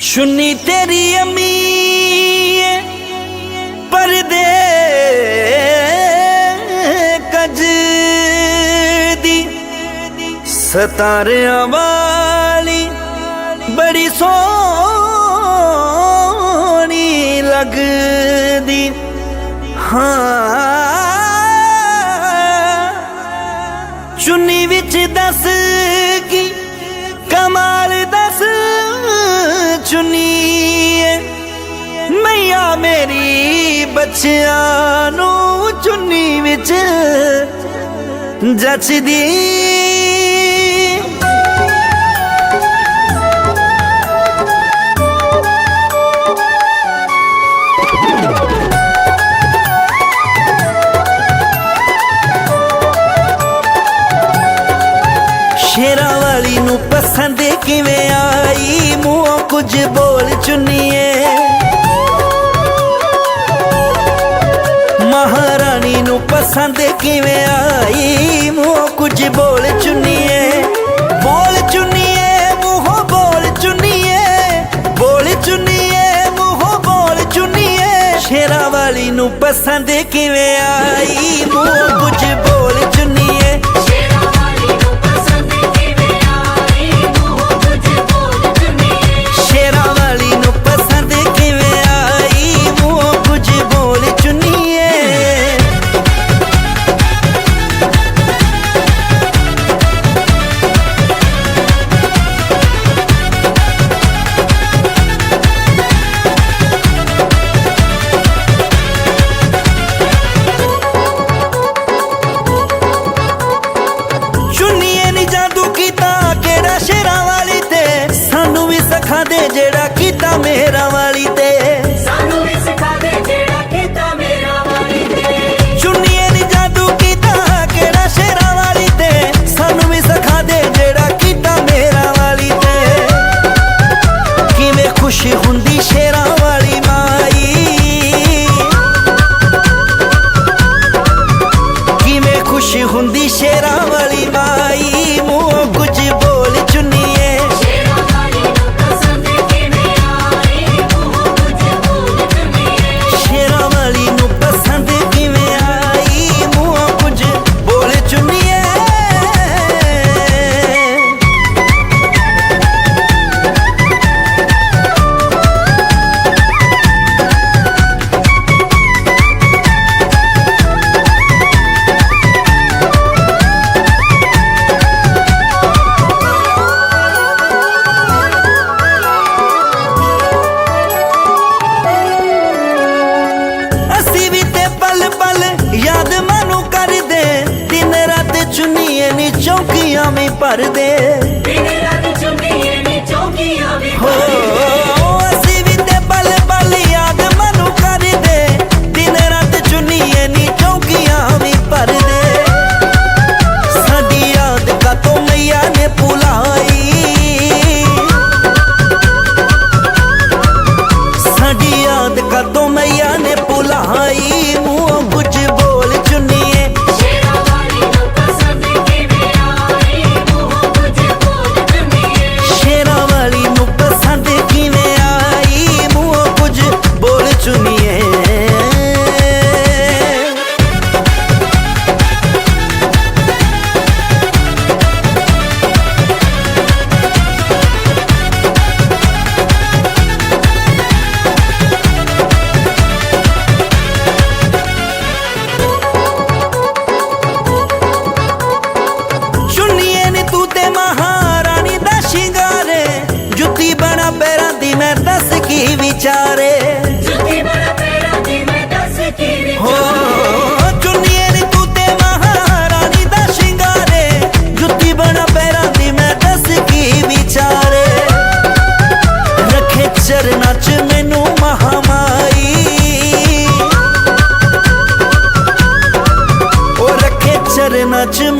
ਸੁਣੀ ਤੇਰੀ ਅਮੀ ਪਰਦੇ ਕਜ ਦੀ ਸਤਾਰਿਆਂ ਵਾਲੀ ਬੜੀ ਸੋਹਣੀ ਲੱਗਦੀ। ਹਾਂ ਬੱਚਿਆਂ ਨੂੰ ਚੁੰਨੀ ਵਿੱਚ ਜੱਚਦੀ। ਸ਼ੇਰਾਂ ਵਾਲੀ ਨੂੰ ਪਸੰਦ ਕਿਵੇਂ ਆਈ? ਮੂੰਹੋਂ ਕੁਝ ਬੋਲ ਚੁੰਨੀਏ। ਪਸੰਦ ਕਿਵੇਂ ਆਈ? ਮੂੰਹ ਕੁਝ ਬੋਲ ਚੁੰਨੀਏ ਬੋਲ ਚੁੰਨੀਏ, ਮੂੰਹੋਂ ਬੋਲ ਚੁੰਨੀਏ ਬੋਲ ਚੁੰਨੀਏ, ਮੂੰਹ ਬੋਲ ਚੁੰਨੀਏ। ਸ਼ੇਰਾ ਵਾਲੀ ਨੂੰ ਪਸੰਦ ਕਿਵੇਂ ਆਈ? ਦੇ ਜਿਹੜਾ ਕੀਤਾ ਮੇਰਾ perder much